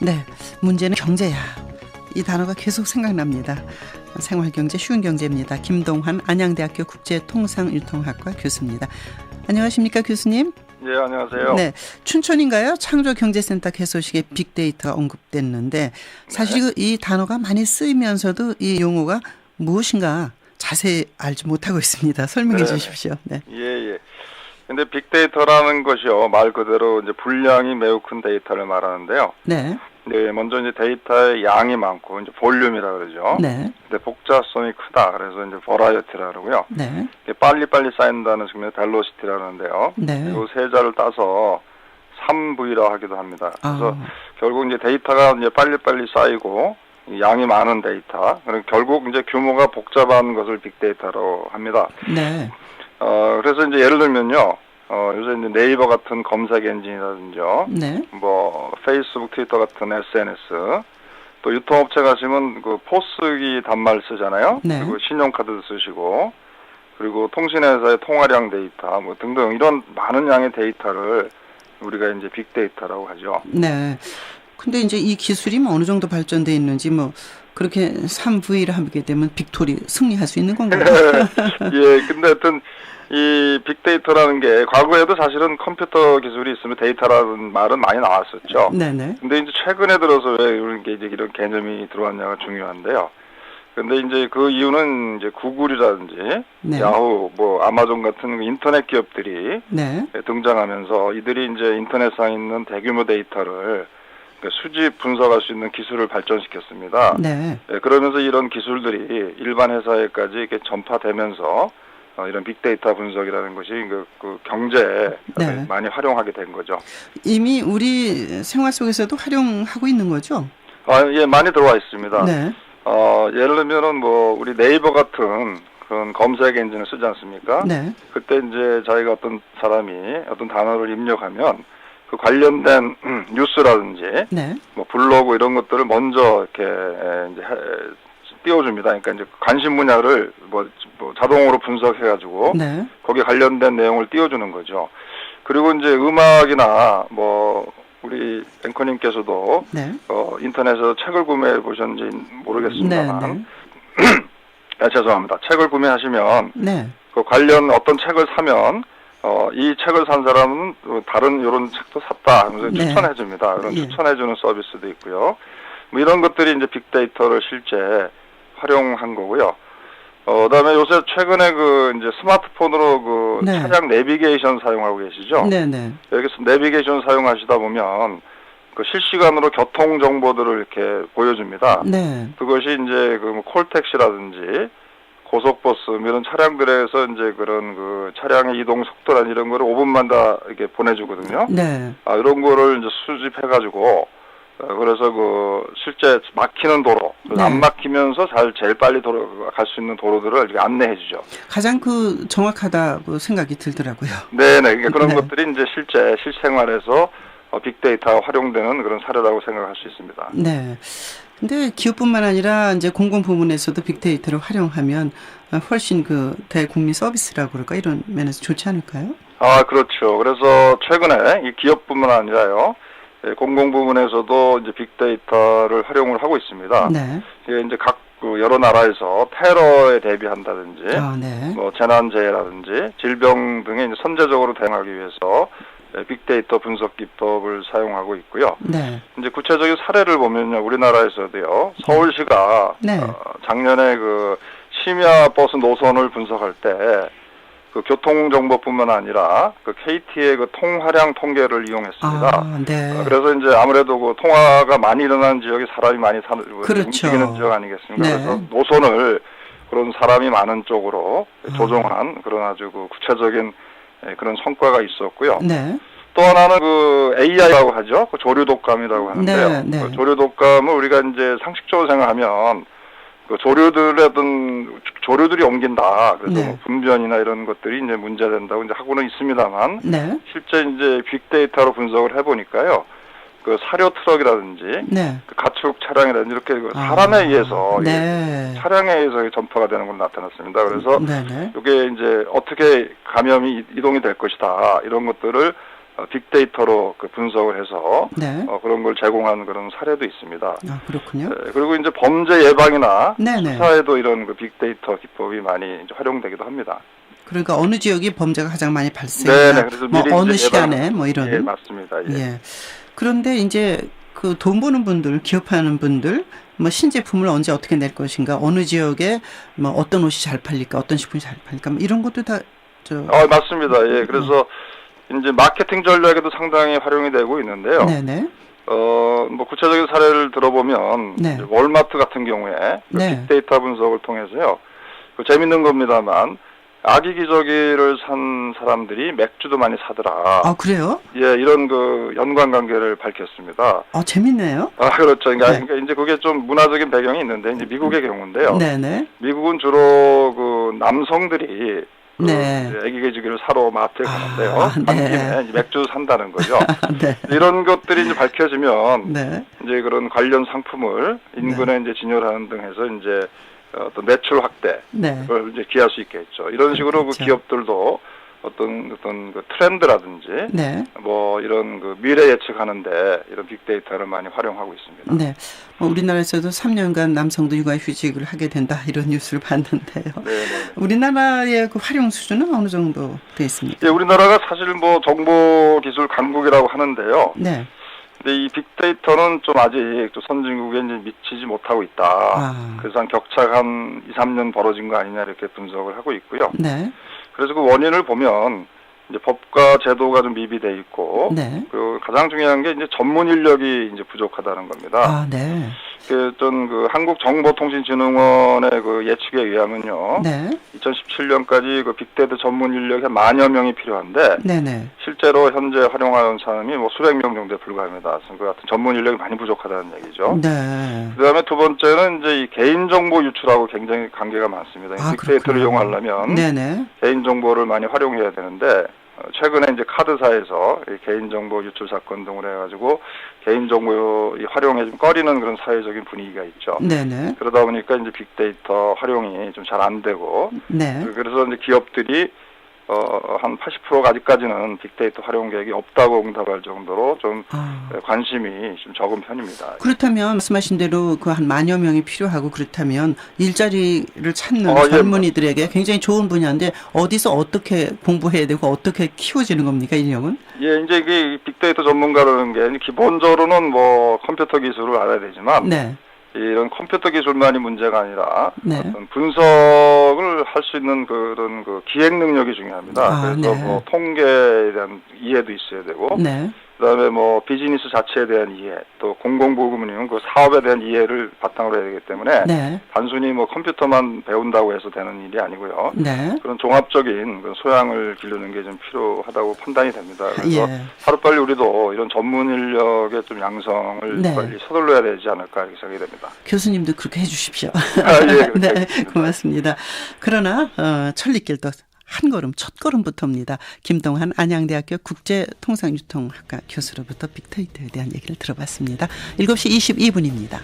네, 문제는 경제야. 이 단어가 계속 생각납니다. 생활경제 쉬운 경제입니다. 김동환 안양대학교 국제통상일통학과 교수입니다. 안녕하십니까 교수님? 네, 안녕하세요. 네, 춘천인가요? 창조경제센터 개소식에 빅데이터가 언급됐는데 사실 네. 이 단어가 많이 쓰이면서도 이 용어가 무엇인가 자세히 알지 못하고 있습니다. 설명해 네. 주십시오. 네. 예, 예. 근데 빅데이터라는 것이요, 말 그대로 이제 분량이 매우 큰 데이터를 말하는데요. 네. 네, 먼저 이제 데이터의 양이 많고, 이제 볼륨이라 그러죠. 네. 근데 복잡성이 크다. 그래서 이제 버라이어티라 그러고요. 네. 빨리빨리 쌓인다는 측면에 벨로시티라 그러는데요. 네. 이세 자를 따서 3V라 하기도 합니다. 그래서 아, 결국 이제 데이터가 이제 빨리빨리 쌓이고, 이 양이 많은 데이터. 그리고 결국 이제 규모가 복잡한 것을 빅데이터로 합니다. 네. 어, 그래서 이제 예를 들면요, 어, 요새 이제 네이버 같은 검색 엔진이라든지요, 네. 뭐, 페이스북, 트위터 같은 SNS, 또 유통업체 가시면 그 포스기 단말 쓰잖아요. 네. 그리고 신용카드 쓰시고, 그리고 통신회사의 통화량 데이터, 뭐 등등 이런 많은 양의 데이터를 우리가 이제 빅데이터라고 하죠. 네. 근데 이제 이 기술이 뭐 어느 정도 발전돼 있는지 뭐 그렇게 3V를 하게 되면 빅토리 승리할 수 있는 건가요? 예, 근데 하여튼 이 빅데이터라는 게 과거에도 사실은 컴퓨터 기술이 있으면 데이터라는 말은 많이 나왔었죠. 네네. 근데 이제 최근에 들어서 왜 이런 게 이제 이런 개념이 들어왔냐가 중요한데요. 근데 이제 그 이유는 이제 구글이라든지 네. 야후, 뭐 아마존 같은 인터넷 기업들이 네. 등장하면서 이들이 이제 인터넷상에 있는 대규모 데이터를 그 수집 분석할 수 있는 기술을 발전시켰습니다. 네. 예, 그러면서 이런 기술들이 일반 회사에까지 이렇게 전파되면서 어, 이런 빅데이터 분석이라는 것이 그, 그 경제에 네. 많이 활용하게 된 거죠. 이미 우리 생활 속에서도 활용하고 있는 거죠? 아, 예, 많이 들어와 있습니다. 네. 어, 예를 들면은 뭐 우리 네이버 같은 그런 검색 엔진을 쓰지 않습니까? 네. 그때 이제 자기가 어떤 사람이 어떤 단어를 입력하면 그 관련된 음, 뉴스라든지 네. 뭐 블로그 이런 것들을 먼저 이렇게 에, 이제 해- 띄워줍니다. 그러니까 이제 관심 분야를 뭐, 뭐 자동으로 분석해가지고 네. 거기에 관련된 내용을 띄워주는 거죠. 그리고 이제 음악이나 뭐 우리 앵커님께서도 네. 어, 인터넷에서 책을 구매해 보셨는지 네. 모르겠습니다만, 네. 아, 죄송합니다. 책을 구매하시면 네. 그 관련 어떤 책을 사면 어, 이 책을 산 사람은 또 다른 이런 책도 샀다 하면서 네. 추천해 줍니다. 그런 예. 추천해 주는 서비스도 있고요. 뭐 이런 것들이 이제 빅데이터를 실제 활용한 거고요. 어, 그다음에 요새 최근에 그 이제 스마트폰으로 그 네. 차량 내비게이션 사용하고 계시죠? 네. 네. 여기서 내비게이션 사용하시다 보면 그 실시간으로 교통 정보들을 이렇게 보여줍니다. 네. 그것이 이제 그뭐 콜택시라든지 고속버스 뭐 이런 차량들에서 이제 그런 그 차량의 이동 속도란 이런 거를 5분마다 이렇게 보내주거든요. 네. 아 이런 거를 이제 수집해가지고 어, 그래서 그 실제 막히는 도로 네. 안 막히면서 잘 제일 빨리 도로 갈 수 있는 도로들을 이렇게 안내해 주죠. 가장 그 정확하다고 생각이 들더라고요. 네네 그러니까 그런 네. 것들이 이제 실제 실생활에서 어, 빅데이터가 활용되는 그런 사례라고 생각할 수 있습니다. 네. 근데 기업뿐만 아니라 이제 공공 부문에서도 빅데이터를 활용하면 훨씬 그 대국민 서비스라고 그럴까 이런 면에서 좋지 않을까요? 아, 그렇죠. 그래서 최근에 이 기업뿐만 아니라요, 예, 공공 부문에서도 이제 빅데이터를 활용을 하고 있습니다. 네. 이게 이제 각그 여러 나라에서 테러에 대비한다든지, 아, 네. 뭐 재난재해라든지 질병 등에 이제 선제적으로 대응하기 위해서 예, 빅데이터 분석 기법을 사용하고 있고요. 네. 이제 구체적인 사례를 보면요, 우리나라에서도요, 서울시가 네. 어, 작년에 그 심야 버스 노선을 분석할 때 그 교통 정보뿐만 아니라 그 KT의 그 통화량 통계를 이용했습니다. 아, 네. 어, 그래서 이제 아무래도 그 통화가 많이 일어나는 지역에 사람이 많이 사는 그렇죠. 움직이는 지역 아니겠습니까? 네. 그래서 노선을 그런 사람이 많은 쪽으로 아. 조정한 그런 아주 그 구체적인 예, 그런 성과가 있었고요. 네. 또 하나는 그 AI라고 하죠. 그 조류 독감이라고 하는데요. 네, 네. 그 조류 독감을 우리가 이제 상식적으로 생각하면 그 조류들의 어떤 조류들이 옮긴다. 그래서 네. 뭐 분변이나 이런 것들이 이제 문제된다고 이제 하고는 있습니다만 네. 실제 이제 빅데이터로 분석을 해보니까요. 그 사료 트럭이라든지 네. 그 가축 차량이라든지 이렇게 그 아, 사람에 의해서 네. 차량에 의해서 전파가 되는 걸 나타났습니다. 그래서 네, 네. 이게 이제 어떻게 감염이 이동이 될 것이다 이런 것들을 어, 빅데이터로 그 분석을 해서 네. 어, 그런 걸 제공한 그런 사례도 있습니다. 아, 그렇군요. 예, 그리고 이제 범죄 예방이나 네네. 수사에도 이런 그 빅데이터 기법이 많이 활용되기도 합니다. 그러니까 어느 지역이 범죄가 가장 많이 네네. 발생하나, 그래서 뭐 어느 시간에 뭐 이런. 예, 맞습니다. 예. 예. 그런데 이제 그 돈 버는 분들, 기업하는 분들, 뭐 신제품을 언제 어떻게 낼 것인가, 어느 지역에 뭐 어떤 옷이 잘 팔릴까, 어떤 식품이 잘 팔릴까, 뭐 이런 것도 다 저. 어, 맞습니다. 예, 그래서 이제 마케팅 전략에도 상당히 활용이 되고 있는데요. 네네. 어, 뭐 구체적인 사례를 들어보면 네. 월마트 같은 경우에 그 네. 빅데이터 분석을 통해서요. 그 재밌는 겁니다만 아기 기저귀를 산 사람들이 맥주도 많이 사더라. 아 그래요? 예, 이런 그 연관 관계를 밝혔습니다. 어 재밌네요. 아, 그렇죠. 그러니까, 네. 그러니까 이제 그게 좀 문화적인 배경이 있는데 이제 미국의 경우인데요. 네네. 미국은 주로 그 남성들이 그 네. 아기 기저귀를 사러 마트에 아, 가는데요. 네. 간 김에 이제 맥주 산다는 거죠. 네. 이런 것들이 이제 밝혀지면 네. 이제 그런 관련 상품을 인근에 이제 진열하는 등 해서 이제 어떤 매출 확대를 네. 이제 기할 수 있겠죠. 이런 식으로 그 그렇죠. 기업들도 어떤 어떤 그 트렌드라든지 네. 뭐 이런 그 미래 예측하는데 이런 빅데이터를 많이 활용하고 있습니다. 네. 뭐 우리나라에서도 3년간 남성도 육아휴직을 하게 된다 이런 뉴스를 봤는데요. 네, 네. 우리나라의 그 활용 수준은 어느 정도 돼 있습니까? 예, 우리나라가 사실 뭐 정보 기술 강국이라고 하는데요. 네. 근데 이 빅데이터는 좀 아직 좀 선진국에 이제 미치지 못하고 있다. 아. 그래서 한 격차가 한 2, 3년 벌어진 거 아니냐 이렇게 분석을 하고 있고요. 네. 그래서 그 원인을 보면 이제 법과 제도가 좀 미비돼 있고 네. 그리고 가장 중요한 게 이제 전문 인력이 이제 부족하다는 겁니다. 아, 네. 그 어떤 그 한국정보통신진흥원의 그 예측에 의하면요. 네. 2017년까지 그 빅데이터 전문 인력이 한 만여 명이 필요한데 네네. 실제로 현재 활용하는 사람이 뭐 수백 명 정도에 불과합니다. 그래서 그 같은 전문 인력이 많이 부족하다는 얘기죠. 네. 그다음에 두 번째는 이제 이 개인 정보 유출하고 굉장히 관계가 많습니다. 아, 빅데이터를 그렇군요. 이용하려면 네네. 개인 정보를 많이 활용해야 되는데 어, 최근에 이제 카드사에서 이 개인 정보 유출 사건 등을 해가지고 개인 정보 활용에 좀 꺼리는 그런 사회적인 분위기가 있죠. 네네. 그러다 보니까 이제 빅데이터 활용이 좀 잘 안 되고 네. 그래서 이제 기업들이 어 한 80%가 아직까지는 빅데이터 활용 계획이 없다고 응답할 정도로 좀 아. 관심이 좀 적은 편입니다. 그렇다면 말씀하신 대로 그 한 만여 명이 필요하고 그렇다면 일자리를 찾는 어, 예. 젊은이들에게 굉장히 좋은 분야인데 어디서 어떻게 공부해야 되고 어떻게 키워지는 겁니까 인력은? 예, 이제 그 빅데이터 전문가라는 게 기본적으로는 뭐 컴퓨터 기술을 알아야 되지만 네. 이런 컴퓨터 기술만이 문제가 아니라 네. 어떤 분석을 할 수 있는 그런 그 기획 능력이 중요합니다. 아, 그래서 네. 뭐 통계에 대한 이해도 있어야 되고 네. 그다음에 뭐 비즈니스 자체에 대한 이해, 또 공공보금이면 그 사업에 대한 이해를 바탕으로 해야 되기 때문에 네. 단순히 뭐 컴퓨터만 배운다고 해서 되는 일이 아니고요. 네. 그런 종합적인 그런 소양을 기르는 게 좀 필요하다고 판단이 됩니다. 그래서 예. 하루빨리 우리도 이런 전문 인력의 좀 양성을 네. 빨리 서둘러야 되지 않을까 이렇게 생각이 됩니다. 교수님도 그렇게 해주십시오. 아, 예, 네. 고맙습니다. 그러나 어, 천리길도 한 걸음 첫 걸음부터입니다. 김동한 안양대학교 국제통상유통학과 교수로부터 빅데이터에 대한 얘기를 들어봤습니다. 7시 22분입니다.